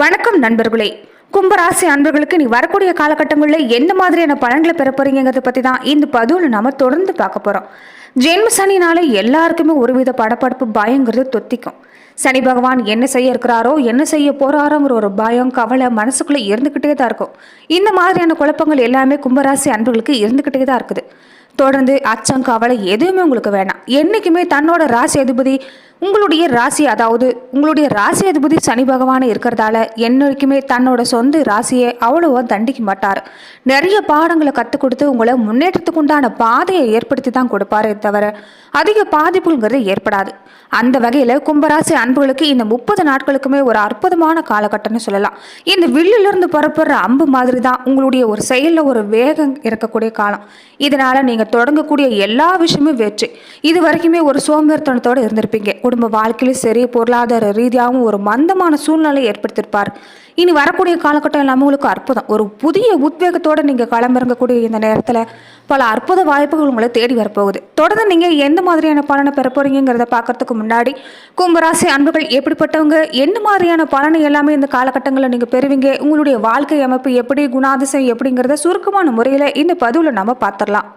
வணக்கம் நண்பர்களே. கும்பராசி அன்பர்களுக்கு நீ வரக்கூடிய காலகட்டங்களில் எந்த மாதிரியான பலன்களை பெற போறீங்கிறத பற்றி தான் இந்த பதிவில் நாம் தொடர்ந்து பார்க்க போகிறோம் ஜென்ம சனினால எல்லாருக்குமே ஒருவித படப்படப்பு பயங்கிறது தொத்திக்கும். சனி பகவான் என்ன செய்ய இருக்கிறாரோ என்ன செய்ய போறாரோங்கிற ஒரு பயம் கவலை மனசுக்குள்ளே இருந்துக்கிட்டே தான் இருக்கும். இந்த மாதிரியான குழப்பங்கள் எல்லாமே கும்பராசி அன்பர்களுக்கு இருந்துக்கிட்டே தான் இருக்குது. தொடர்ந்து அச்சம் கவலை எதுவுமே உங்களுக்கு வேணாம். என்றைக்குமே தன்னோட ராசி அதிபதி உங்களுடைய ராசி அதாவது உங்களுடைய ராசி அதிபதி சனி பகவான் இருக்கிறதால என்னைக்குமே தன்னோட சொந்த ராசியை அவ்வளோவா தண்டிக்க மாட்டார். நிறைய பாடங்களை கற்றுக் கொடுத்து உங்களை முன்னேற்றத்துக்கு உண்டான பாதையை ஏற்படுத்தி தான் கொடுப்பாரே தவிர அதிக பாதிப்புங்கிறது ஏற்படாது. அந்த வகையில் கும்பராசி அன்புகளுக்கு இந்த முப்பது நாட்களுக்குமே ஒரு அற்புதமான காலகட்டம்னு சொல்லலாம். இந்த வில்லிலிருந்து புறப்படுற அம்பு மாதிரி தான் உங்களுடைய ஒரு செயலில் ஒரு வேகம் இருக்கக்கூடிய காலம். இதனால் நீங்கள் தொடங்கக்கூடிய எல்லா விஷயமும் வெற்றி. இது வரைக்குமே ஒரு சோம்பேறித்தனத்தோடு இருந்திருப்பீங்க. குடும்ப வாழ்க்கையிலும் சரி பொருளாதார ரீதியாகவும் ஒரு மந்தமான சூழ்நிலை ஏற்படுத்தியிருப்பார். இனி வரக்கூடிய காலகட்டம் எல்லாமே உங்களுக்கு அற்புதம். ஒரு புதிய உத்வேகத்தோடு நீங்கள் களமிறங்கக்கூடிய இந்த நேரத்தில் பல அற்புத வாய்ப்புகள் உங்களை தேடி வரப்போகுது. தொடர்ந்து நீங்கள் எந்த மாதிரியான பலனை பெற போறீங்கிறத பார்க்கறதுக்கு முன்னாடி கும்பராசி அன்புகள் எப்படிப்பட்டவங்க என்ன மாதிரியான பலனை எல்லாமே இந்த காலகட்டங்களில் நீங்கள் பெறுவீங்க உங்களுடைய வாழ்க்கை அமைப்பு எப்படி குணாதிசயம் எப்படிங்கிறத சுருக்கமான முறையில் இந்த பதிவில் நம்ம பார்த்துடலாம்.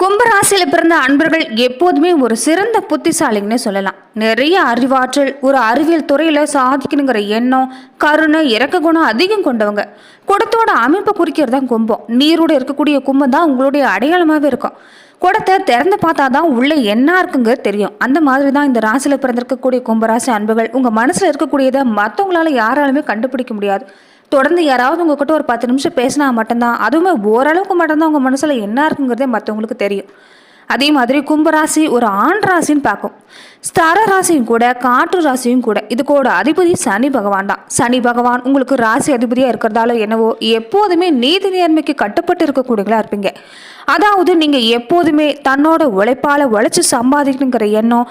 கும்பராசியில் பிறந்த அன்பர்கள் எப்போதுமே ஒரு சிறந்த புத்திசாலிங்கன்னு சொல்லலாம். நிறைய அறிவாற்றல் ஒரு அறிவியல் துறையில் சாதிக்கணுங்கிற எண்ணம் கருணை இறக்க குணம் அதிகம் கொண்டவங்க. குடத்தோட அமைப்பை குறிக்கிறது தான் கும்பம். நீரோட இருக்கக்கூடிய கும்பம் தான் உங்களுடைய அடையாளமாகவே இருக்கும். குடத்தை திறந்து பார்த்தா தான் உள்ளே என்ன இருக்குங்க தெரியும். அந்த மாதிரி தான் இந்த ராசியில் பிறந்திருக்கக்கூடிய கும்பராசி அன்புகள் உங்கள் மனசில் இருக்கக்கூடியதை மற்றவங்களால யாராலுமே கண்டுபிடிக்க முடியாது. தொடர்ந்து யாராவது உங்ககிட்ட ஒரு பத்து நிமிஷம் பேசினா மட்டும்தான். அதுவுமே ஓரளவுக்கு மட்டும்தான் உங்கள் மனசில் என்ன இருக்குங்கிறதே மற்றவங்களுக்கு தெரியும். அதே மாதிரி கும்பராசி ஒரு ஆண் ராசின்னு பார்க்கும் ஸ்தர ராசியும் கூட காற்று ராசியும் கூட இதுக்கோட அதிபதி சனி பகவான் தான். சனி பகவான் உங்களுக்கு ராசி அதிபதியாக இருக்கிறதால என்னவோ எப்போதுமே நீதி நேர்மைக்கு கட்டுப்பட்டு இருக்கக்கூடியவங்களா இருப்பீங்க. அதாவது நீங்கள் எப்போதுமே தன்னோட உழைப்பால் உழைச்சி சம்பாதிக்கணுங்கிற எண்ணம்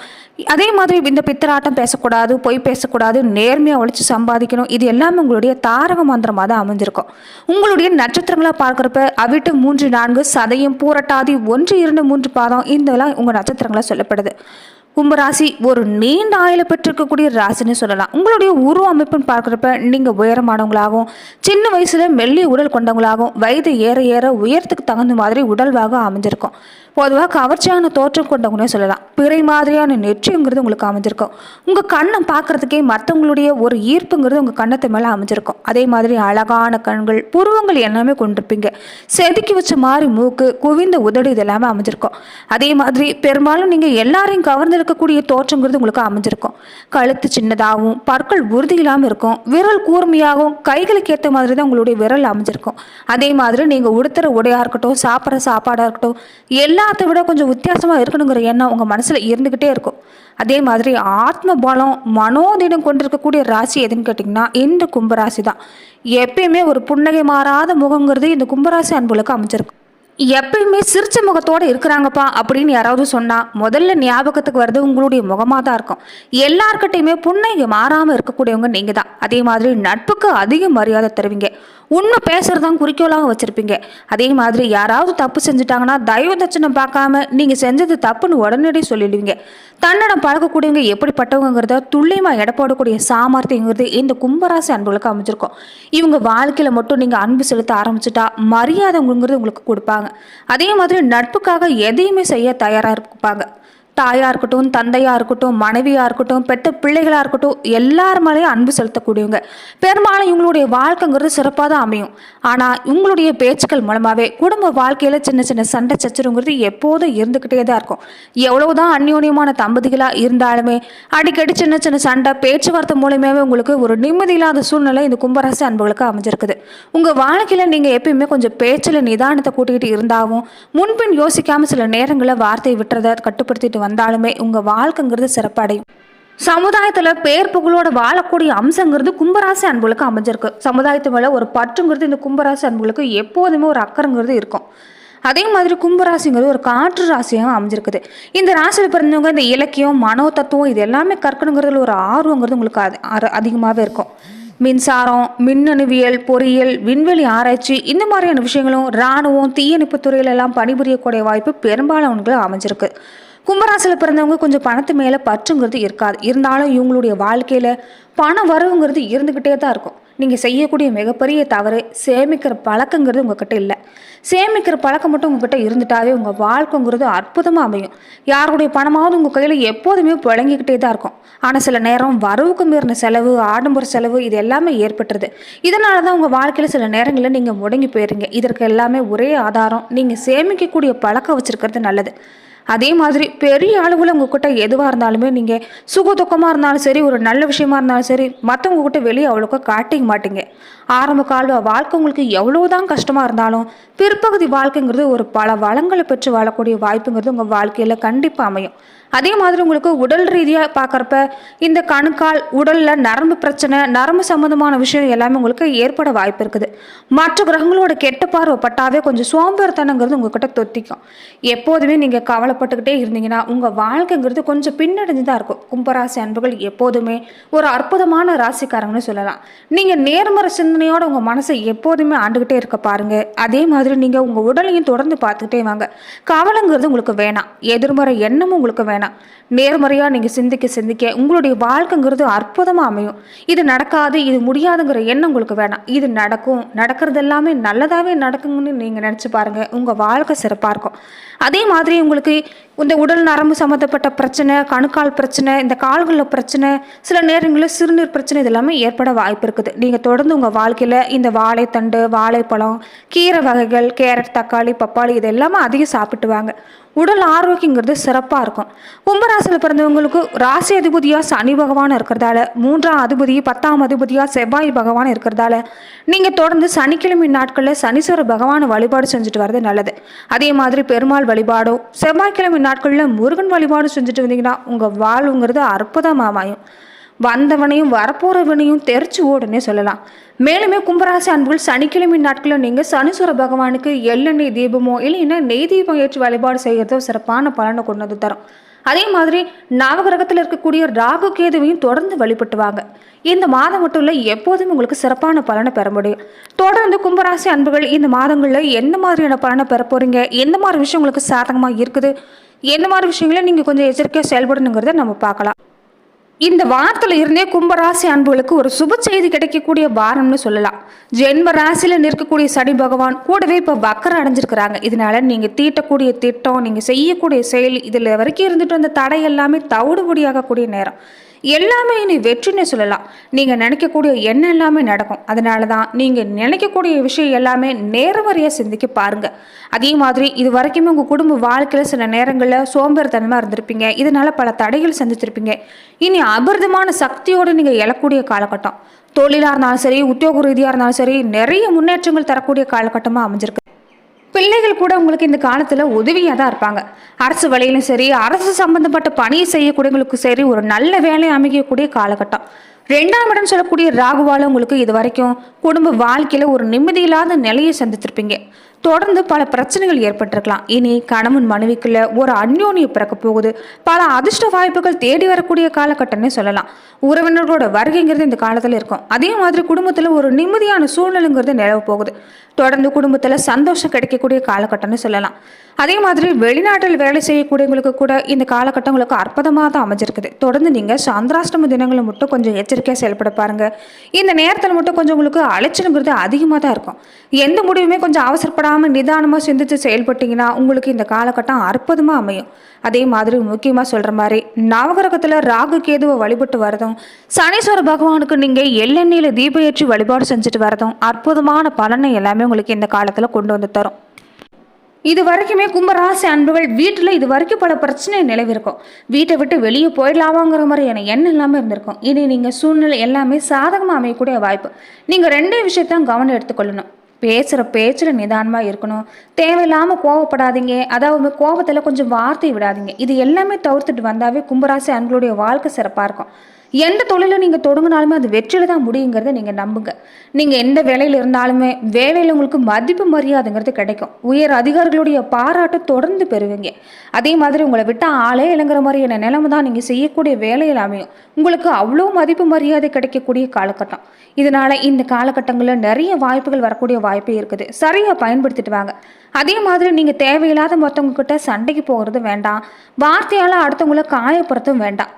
அதே மாதிரி இந்த பித்தராட்டம் பேசக்கூடாது பொய் பேசக்கூடாது நேர்மையாக உழைச்சி சம்பாதிக்கணும் இது எல்லாமே உங்களுடைய தாரக மந்திரமாக தான் அமைஞ்சிருக்கும். உங்களுடைய நட்சத்திரங்களை பார்க்குறப்ப அவிட்டு மூன்று நான்கு சதயம் பூரட்டாதி ஒன்று இரண்டு மூன்று பாதம் இதெல்லாம் உங்கள் நட்சத்திரங்களாக சொல்லப்படுது. கும்பராசி ஒரு நீண்ட ஆயுள பெற்றிருக்கக்கூடிய ராசின்னு சொல்லலாம். உங்களுடைய உருவ அமைப்புன்னு பார்க்குறப்ப நீங்கள் உயரமானவங்களாகவும் சின்ன வயசில் மெல்லிய உடல் கொண்டவங்களாகவும் வயது ஏற ஏற உயரத்துக்கு தகுந்த மாதிரி உடல்வாக அமைஞ்சிருக்கும். பொதுவாக கவர்ச்சியான தோற்றம் கொண்டவங்கன்னே சொல்லலாம். பிறை மாதிரியான நெற்றிங்கிறது உங்களுக்கு அமைஞ்சிருக்கும். உங்கள் கண்ணை பார்க்குறதுக்கே மற்றவங்களுடைய ஒரு ஈர்ப்புங்கிறது உங்கள் கண்ணத்து மேலே அமைஞ்சிருக்கும். அதே மாதிரி அழகான கண்கள் புருவங்கள் எல்லாமே கொண்டிருப்பீங்க. செதுக்கி வச்ச மாதிரி மூக்கு குவிந்த உதடு இது எல்லாமே அமைஞ்சிருக்கும். அதே மாதிரி பெரும்பாலும் நீங்கள் எல்லாரையும் கவர்ந்திருக்கக்கூடிய தோற்றங்கிறது உங்களுக்கு அமைஞ்சிருக்கும். கழுத்து சின்னதாகவும் பற்கள் உறுதி இல்லாமல் இருக்கும். விரல் கூர்மையாகவும் கைகளுக்கு ஏற்ற மாதிரி தான் உங்களுடைய விரல் அமைஞ்சிருக்கும். அதே மாதிரி நீங்கள் உடுத்துற உடையாக இருக்கட்டும் சாப்பிட்ற சாப்பாடாக இருக்கட்டும் எல்லா எல்லாத்த விட கொஞ்சம் வித்தியாசமாக இருக்கணுங்கிற எண்ணம் உங்கள் மனசில் இருந்துக்கிட்டே இருக்கும். அதே மாதிரி ஆத்ம பலம் மனோதிடம் கொண்டிருக்கக்கூடிய ராசி எதுன்னு கேட்டிங்கன்னா இந்த கும்பராசி தான் எப்பயுமே ஒரு புன்னகை மாறாத முகங்கிறது இந்த கும்பராசி அன்புகளுக்கு அமைஞ்சிருக்கும் எப்பயுமே சிரிச்ச முகத்தோடு இருக்கிறாங்கப்பா அப்படின்னு யாராவது சொன்னால் முதல்ல ஞாபகத்துக்கு வர்றது உங்களுடைய முகமாக தான் இருக்கும். எல்லார்கிட்டையுமே புன்னகை மாறாமல் இருக்கக்கூடியவங்க நீங்கள் தான் அதே மாதிரி நட்புக்கு அதிக மரியாதை தருவீங்க. உண்மை பேசுறது தான் குறிக்கோளாக வச்சுருப்பீங்க. அதே மாதிரி யாராவது தப்பு செஞ்சுட்டாங்கன்னா தயவு தட்சணை பார்க்காம நீங்கள் செஞ்சது தப்புன்னு உடனடி சொல்லிடுவீங்க. தன்னிடம் பழகக்கூடியவங்க எப்படிப்பட்டவங்கிறத துல்லியமாக எடை போடக்கூடிய சாமர்த்தியங்கிறது இந்த கும்பராசி அன்புகளுக்கு அமைஞ்சிருக்கும். இவங்க வாழ்க்கையில் மட்டும் நீங்கள் அன்பு செலுத்த ஆரம்பிச்சிட்டா மரியாதைங்கிறது உங்களுக்கு கொடுப்பாங்க. அதே மாதிரி நட்புக்காக எதையுமே செய்ய தயாராக இருப்பாங்க. தாயாக இருக்கட்டும் தந்தையாக இருக்கட்டும் மனைவியாக இருக்கட்டும் பெற்ற பிள்ளைகளாக இருக்கட்டும் எல்லார் மேலேயும் அன்பு செலுத்தக்கூடியவங்க. பெரும்பாலும் இவங்களுடைய வாழ்க்கைங்கிறது சிறப்பாக தான் அமையும். ஆனால் இவங்களுடைய பேச்சுக்கள் மூலமாகவே குடும்ப வாழ்க்கையில் சின்ன சின்ன சண்டை சச்சரவுங்கிறது எப்போதும் இருந்துக்கிட்டே தான் இருக்கும். எவ்வளவுதான் அந்யோன்யமான தம்பதிகளாக இருந்தாலுமே அடிக்கடி சின்ன சின்ன சண்டை பேச்சுவார்த்தை மூலியமாகவே உங்களுக்கு ஒரு நிம்மதி இல்லாத சூழ்நிலை இந்த கும்பராசி அன்புகளுக்கு அமைஞ்சிருக்குது. உங்கள் வாழ்க்கையில் நீங்கள் எப்பயுமே கொஞ்சம் பேச்சில் நிதானத்தை கூட்டிக்கிட்டு இருந்தாலும் முன்பின் யோசிக்காமல் சில நேரங்களில் வார்த்தையை விட்டுறதை கட்டுப்படுத்திட்டு வந்தாலுமே உங்கள் வாழ்க்கைங்கிறது சிறப்படையும். சமுதாயத்தில் பேர் புகழோட வாழக்கூடிய அம்சங்கிறது கும்பராசி அன்புகளுக்கு அமைஞ்சிருக்கு. சமுதாயத்து மேலே ஒரு பற்றுங்கிறது இந்த கும்பராசி அன்புகளுக்கு எப்போதுமே ஒரு அக்கறைங்கிறது இருக்கும். அதே மாதிரி கும்பராசிங்கிறது ஒரு காற்று ராசியாக அமைஞ்சிருக்குது. இந்த ராசியில் பிறந்தவங்க இந்த இலக்கியம் மனோ தத்துவம் இது எல்லாமே கற்கணுங்கிறதுல ஒரு ஆர்வங்கிறது உங்களுக்கு அது அதிகமாகவே இருக்கும். மின்சாரம் மின்னணுவியல் பொறியியல் விண்வெளி ஆராய்ச்சி இந்த மாதிரியான விஷயங்களும் இராணுவம் தீயணைப்பு துறையிலெல்லாம் பணிபுரியக்கூடிய வாய்ப்பு பெரும்பாலானவங்களுக்கு அமைஞ்சிருக்கு. கும்பராசியில் பிறந்தவங்க கொஞ்சம் பணத்து மேலே பற்றுங்கிறது இருக்காது. இருந்தாலும் இவங்களுடைய வாழ்க்கையில் பண வரவுங்கிறது இருந்துக்கிட்டே தான் இருக்கும். நீங்கள் செய்யக்கூடிய மிகப்பெரிய தவறு சேமிக்கிற பழக்கங்கிறது உங்ககிட்ட இல்லை. சேமிக்கிற பழக்கம் மட்டும் உங்ககிட்ட இருந்துட்டாவே உங்கள் வாழ்க்கைங்கிறது அற்புதமாக அமையும். யாருடைய பணமாவது உங்கள் கையில் எப்போதுமே புழங்கிக்கிட்டே தான் இருக்கும். ஆனால் சில நேரம் வரவுக்கு மீறின செலவு ஆடம்பர செலவு இது எல்லாமே ஏற்பட்டுருது. இதனால தான் உங்கள் வாழ்க்கையில் சில நேரங்களில் நீங்கள் முடங்கி போயிடுறீங்க இதற்கு எல்லாமே ஒரே ஆதாரம். நீங்கள் சேமிக்கக்கூடிய பழக்கம் வச்சுருக்கிறது நல்லது. அதே மாதிரி பெரிய அளவில் உங்ககிட்ட எதுவாக இருந்தாலுமே நீங்கள் சுக துக்கமாக இருந்தாலும் சரி ஒரு நல்ல விஷயமா இருந்தாலும் சரி மற்றவங்க கிட்ட வெளியே அவ்வளோக்கா காட்டிக்க மாட்டீங்க. ஆரம்ப கால வாழ்க்கை உங்களுக்கு எவ்வளோதான் கஷ்டமாக இருந்தாலும் பிற்பகுதி வாழ்க்கைங்கிறது ஒரு பல வளங்களை பெற்று வாழக்கூடிய வாய்ப்புங்கிறது உங்கள் வாழ்க்கையில் கண்டிப்பாக அமையும். அதே மாதிரி உங்களுக்கு உடல் ரீதியாக பார்க்குறப்ப இந்த கணுக்கால் உடலில் நரம்பு பிரச்சனை நரம்பு சம்மந்தமான விஷயம் எல்லாமே உங்களுக்கு ஏற்பட வாய்ப்பு இருக்குது. மற்ற கிரகங்களோட கெட்ட பார்வைப்பட்டாவே கொஞ்சம் சோம்பேறித்தனங்கிறது உங்ககிட்ட தொத்திக்கும். எப்போதுமே நீங்கள் கவலைப்பட்டுக்கிட்டே இருந்தீங்கன்னா உங்கள் வாழ்க்கைங்கிறது கொஞ்சம் பின்னடைஞ்சு தான் இருக்கும். கும்பராசி அன்புகள் எப்போதுமே ஒரு அற்புதமான ராசிக்காரங்கன்னு சொல்லலாம். நீங்கள் நேர்மறை சிந்தனையோட உங்கள் மனசை எப்போதுமே ஆண்டுக்கிட்டே இருக்க பாருங்க. அதே மாதிரி நீங்கள் உங்கள் உடலையும் தொடர்ந்து பார்த்துக்கிட்டே வாங்க. கவலைங்கிறது உங்களுக்கு வேணாம். எதிர்மறை எண்ணமும் உங்களுக்கு வேணாம். நேர்மறையாக நீங்கள் சிந்திக்க சிந்திக்க உங்களுடைய வாழ்க்கைங்கிறது அற்புதமாக அமையும். இது நடக்காது இது முடியாதுங்கிற எண்ணம் உங்களுக்கு வேணாம். இது நடக்கும். நடக்கிறது எல்லாமே நல்லதாகவே நடக்குங்கன்னு நீங்கள் நினச்சி பாருங்கள் உங்கள் வாழ்க்கை சிறப்பாக இருக்கும். அதே மாதிரி உங்களுக்கு இந்த உடல் நரம்பு சம்மந்தப்பட்ட பிரச்சனை கணுக்கால் பிரச்சனை இந்த கால்களில் பிரச்சனை சில நேரங்களில் சிறுநீர் பிரச்சனை இதெல்லாமே ஏற்பட வாய்ப்பு இருக்குது. நீங்கள் தொடர்ந்து உங்கள் வாழ்க்கையில் இந்த வாழைத்தண்டு வாழைப்பழம் கீரை வகைகள் கேரட் தக்காளி பப்பாளி இது எல்லாமே அதிகம் சாப்பிட்டுவாங்க. உடல் ஆரோக்கியங்கிறது சிறப்பாக இருக்கும். கும்பராசியில் பிறந்தவங்களுக்கு ராசி அதிபதியாக சனி பகவான் இருக்கிறதால மூன்றாம் அதிபதி பத்தாம் அதிபதியாக செவ்வாய் பகவான் இருக்கிறதால நீங்கள் தொடர்ந்து சனிக்கிழமை நாட்களில் சனீஸ்வர பகவானை வழிபாடு செஞ்சுட்டு வர்றது நல்லது. அதே மாதிரி பெருமாள் வழிபாடும் செவ்வாய்க்கிழமை நாட்களில் முருகன் வழிபாடு செஞ்சுட்டு வந்தீங்கன்னா உங்கள் வாழ்வுங்கிறது அற்புதமாக அமையும். வந்தவனையும் வரப்போறவனையும் தெரிச்சு ஓடுன்னே சொல்லலாம். மேலுமே கும்பராசி அன்புகள் சனிக்கிழமை நாட்களில் நீங்கள் சனீஸ்வர பகவானுக்கு எள்ளெண்ணெய் தீபமோ இல்லைன்னா நெய் தீபம் ஏற்றி வழிபாடு செய்கிறதோ சிறப்பான பலனை கொண்டு வந்து தரும். அதே மாதிரி நவகிரகத்தில் இருக்கக்கூடிய ராகு கேதுவையும் தொடர்ந்து வழிபட்டு வாங்க இந்த மாதம் மட்டும் இல்லை எப்போதும் உங்களுக்கு சிறப்பான பலனை பெற முடியும். தொடர்ந்து கும்பராசி அன்புகள் இந்த மாதங்களில் எந்த மாதிரியான பலனை பெற போறீங்க? எந்த மாதிரி விஷயம் உங்களுக்கு சாதகமாக இருக்குது? எந்த மாதிரி விஷயங்களை நீங்கள் கொஞ்சம் எச்சரிக்கையாக செயல்படணுங்கிறத நம்ம பார்க்கலாம். இந்த வாரத்தில் இருந்தே கும்பராசி அன்புகளுக்கு ஒரு சுப செய்தி கிடைக்கக்கூடிய வாரம்னு சொல்லலாம். ஜென்ம ராசியில் நிற்கக்கூடிய சனி பகவான் கூடவே இப்போ வக்கரம் அடைஞ்சிருக்கிறாங்க. இதனால நீங்கள் தீட்டக்கூடிய திட்டம் நீங்கள் செய்யக்கூடிய செயல் இதில் வரைக்கும் இருந்துட்டு வந்த தடை எல்லாமே தவிடுபடியாகக்கூடிய நேரம். எல்லாமே இனி வெற்றின்னு சொல்லலாம். நீங்கள் நினைக்கக்கூடிய என்ன எல்லாமே நடக்கும். அதனால தான் நீங்கள் நினைக்கக்கூடிய விஷயம் எல்லாமே நேர்மறையாக சிந்திக்க பாருங்கள் அதே மாதிரி இது வரைக்குமே உங்கள் குடும்ப வாழ்க்கையில் சில நேரங்களில் சோம்பேறித்தனமாக இருந்திருப்பீங்க. இதனால் பல தடைகள் சந்திச்சிருப்பீங்க இனி அபரிதமான சக்தியோடு நீங்கள் எழக்கூடிய காலகட்டம். தொழிலாக இருந்தாலும் சரி உத்தியோக ரீதியாக இருந்தாலும் சரி நிறைய முன்னேற்றங்கள் தரக்கூடிய காலகட்டமாக அமைஞ்சிருக்கு. பிள்ளைகள் கூட உங்களுக்கு இந்த காலத்தில் உதவியாக தான் இருப்பாங்க. அரசு வழியிலும் சரி அரசு சம்பந்தப்பட்ட பணியை செய்யக்கூடியவங்களுக்கு சரி ஒரு நல்ல வேலையை அமைக்கக்கூடிய காலகட்டம். ரெண்டாம் இடம் சொல்லக்கூடிய ராகுவால உங்களுக்கு இது வரைக்கும் குடும்ப வாழ்க்கையில் ஒரு நிம்மதியில்லாத நிலையை சந்தித்திருப்பீங்க. தொடர்ந்து பல பிரச்சனைகள் ஏற்பட்டிருக்கலாம். இனி கணவன் மனைவிக்குள்ள ஒரு அந்யோன்யம் பிறக்க போகுது. பல அதிர்ஷ்ட வாய்ப்புகள் தேடி வரக்கூடிய காலகட்டம்னே சொல்லலாம். உறவினர்களோட வருகைங்கிறது இந்த காலத்தில் இருக்கும். அதே மாதிரி குடும்பத்தில் ஒரு நிம்மதியான சூழ்நிலைங்கிறது நிலவ போகுது. தொடர்ந்து குடும்பத்தில் சந்தோஷம் கிடைக்கக்கூடிய காலகட்டம்னு சொல்லலாம். அதே மாதிரி வெளிநாட்டில் வேலை செய்யக்கூடியவங்களுக்கு கூட இந்த காலகட்டம் உங்களுக்கு அற்புதமாக தான் அமைஞ்சிருக்குது. தொடர்ந்து நீங்கள் சந்திராஷ்டம தினங்களை மட்டும் கொஞ்சம் எச்சரிக்கையாக செயல்பட பாருங்க. இந்த நேரத்தில் மட்டும் கொஞ்சம் உங்களுக்கு அலைச்சலுங்கிறது அதிகமாக தான் இருக்கும். எந்த முடிவுமே கொஞ்சம் அவசரப்படாமல் நிதானமாக சிந்தித்து செயல்பட்டீங்கன்னா உங்களுக்கு இந்த காலகட்டம் அற்புதமாக அமையும். அதே மாதிரி முக்கியமாக சொல்கிற மாதிரி நவகிரகத்தில் ராகு கேதுவை வழிபட்டு வரதும் சனீஸ்வர பகவானுக்கு நீங்கள் எள்ளெண்ணெயில் தீபம் ஏற்றி வழிபாடு செஞ்சுட்டு வரதும் அற்புதமான பலனை எல்லாமே உங்களுக்கு இந்த காலத்தில் கொண்டு வந்து தரும். இது வரைக்குமே கும்பராசி அன்புகள் வீட்டில் இது வரைக்கும் பல பிரச்சனை நிலவிருக்கும் வீட்டை விட்டு வெளியே போயிடலாமாங்கிற மாதிரியான எண்ணம் இல்லாமல் இருந்திருக்கும். இனி நீங்கள் சூழ்நிலை எல்லாமே சாதகமாக அமையக்கூடிய வாய்ப்பு. நீங்கள் ரெண்டே விஷயத்தான் கவனம் எடுத்துக்கொள்ளணும். பேசுகிற பேச்சில் நிதானமாக இருக்கணும். தேவையில்லாமல் கோவப்படாதீங்க. அதாவது கோபத்தில் கொஞ்சம் வார்த்தை விடாதீங்க. இது எல்லாமே தவிர்த்துட்டு வந்தாவே கும்பராசி அன்புடைய வாழ்க்கை சிறப்பாக இருக்கும். எந்த தொழிலை நீங்கள் தொடங்கினாலுமே அது வெற்றியில் தான் முடியுங்கிறத நீங்கள் நம்புங்க. நீங்கள் எந்த வேலையில் இருந்தாலுமே வேலையில் உங்களுக்கு மதிப்பு மரியாதைங்கிறது கிடைக்கும். உயர் அதிகாரிகளுடைய பாராட்டை தொடர்ந்து பெறுவீங்க. அதே மாதிரி உங்களை விட்டால் ஆளே இல்லைங்கிற மாதிரியான நிலைமை தான் நீங்கள் செய்யக்கூடிய வேலையில் அமையும். உங்களுக்கு அவ்வளோ மதிப்பு மரியாதை கிடைக்கக்கூடிய காலகட்டம். இதனால் இந்த காலகட்டங்களில் நிறைய வாய்ப்புகள் வரக்கூடிய வாய்ப்பே இருக்குது. சரியாக பயன்படுத்திட்டு வாங்க. அதே மாதிரி நீங்கள் தேவையில்லாத மற்றவங்க கிட்ட சண்டைக்கு போகிறது வேண்டாம். வார்த்தையால் அடுத்தவங்கள காயப்படுறதும் வேண்டாம்.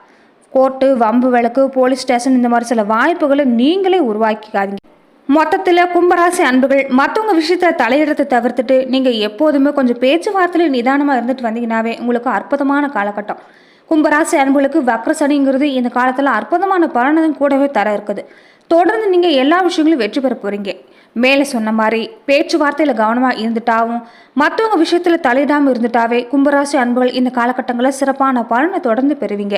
கோர்ட்டு வம்பு வழக்கு போலீஸ் ஸ்டேஷன் இந்த மாதிரி சில வாய்ப்புகளை நீங்களே உருவாக்கிக்காதீங்க. மொத்தத்தில் கும்பராசி அன்புகள் மற்றவங்க விஷயத்தில் தலையிடத்தை தவிர்த்துட்டு நீங்கள் எப்போதுமே கொஞ்சம் பேச்சுவார்த்தையில் நிதானமாக இருந்துட்டு வந்தீங்கன்னாவே உங்களுக்கு அற்புதமான காலகட்டம். கும்பராசி அன்புகளுக்கு வக்ர சனிங்கிறது இந்த காலத்தில் அற்புதமான பலனும் கூடவே தர இருக்குது. தொடர்ந்து நீங்கள் எல்லா விஷயங்களும் வெற்றி பெற போகிறீங்க மேலே சொன்ன மாதிரி பேச்சுவார்த்தையில் கவனமாக இருந்துட்டாவும் மற்றவங்க விஷயத்தில் தலையிடாமல் இருந்துட்டாவே கும்பராசி அன்புகள் இந்த காலகட்டங்களில் சிறப்பான பலனை தொடர்ந்து பெறுவீங்க.